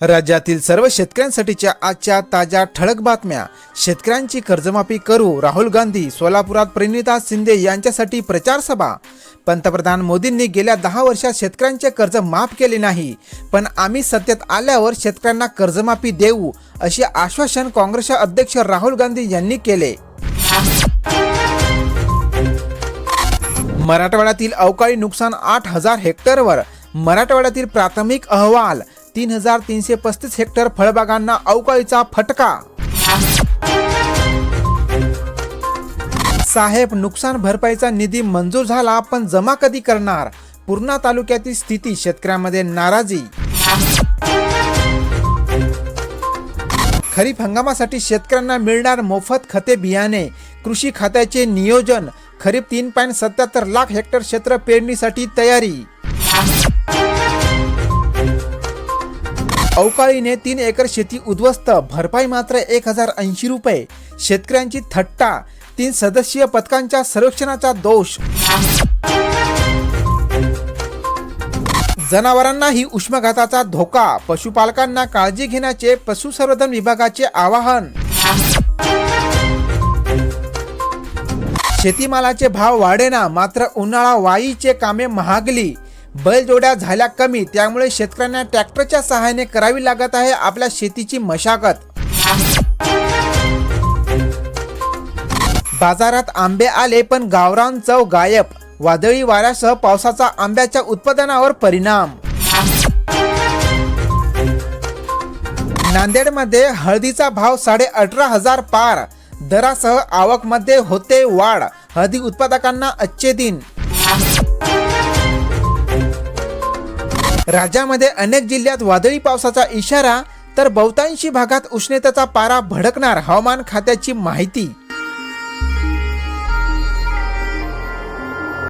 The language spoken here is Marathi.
राज्यातील सर्व शेतकऱ्यांसाठीच्या आजच्या ताज्या ठळक बातम्या. शेतकऱ्यांची कर्जमाफी करू राहुल गांधी सोलापुरात प्रणिता शिंदे यांच्यासाठी प्रचार सभा पंतप्रधान मोदींनी गेल्या दहा वर्षात शेतकऱ्यांचे कर्ज माफ केले नाही पण आम्ही सत्तेत आल्यावर शेतकऱ्यांना कर्जमाफी देऊ असे आश्वासन काँग्रेसचे अध्यक्ष राहुल गांधी यांनी केले. मराठवाड्यातील अवकाळी नुकसान आठ हजार हेक्टरवर मराठवाड्यातील प्राथमिक अहवाल तीन हजार तीनशे पस्तीस हेक्टर फळबागांना अवकाळीचा फटका. साहेब नुकसान भरपाईचा निधी मंजूर झाला पण जमा कधी करणार? पूर्णा तालुक्यातील स्थिती शेतकऱ्यांमध्ये नाराजी. खरीप हंगामासाठी शेतकऱ्यांना मिळणार मोफत खते बियाणे. कृषी खात्याचे नियोजन. खरीप तीन पॉईंट सत्याहत्तर लाख हेक्टर क्षेत्र पेरणीसाठी तयारी. अवकाळीने तीन एकर शेती उद्ध्वस्त. भरपाई मात्र एक हजार ऐंशी रुपये. शेतकऱ्यांची थट्टा. तीन सदस्यीय पथकांच्या सर्वेक्षणाचा दोष. जनावरांनाही उष्माघाताचा धोका. पशुपालकांना काळजी घेण्याचे पशुसंवर्धन विभागाचे आवाहन. शेतीमालाचे भाव वाढेना मात्र उन्हाळा वाईचे कामे महागली. बैलजोड्या झाल्या कमी त्यामुळे शेतकऱ्यांना ट्रॅक्टरच्या सहाय्याने करावी लागत आहे आपल्या शेतीची मशागत. बाजारात आंबे आले पण गावरान चव गायब. वादळी वाऱ्यासह पावसाचा आंब्याच्या उत्पादनावर परिणाम. नांदेडमध्ये हळदीचा भाव साडे अठरा हजार पार. दरासह आवकमध्ये होते वाढ. हळदी उत्पादकांना अच्छे दिन. राज्यामध्ये अनेक जिल्ह्यात वादळी पावसाचा इशारा तर बहुतांशी भागात उष्णतेचा पारा भडकणार हवामान खात्याची माहिती.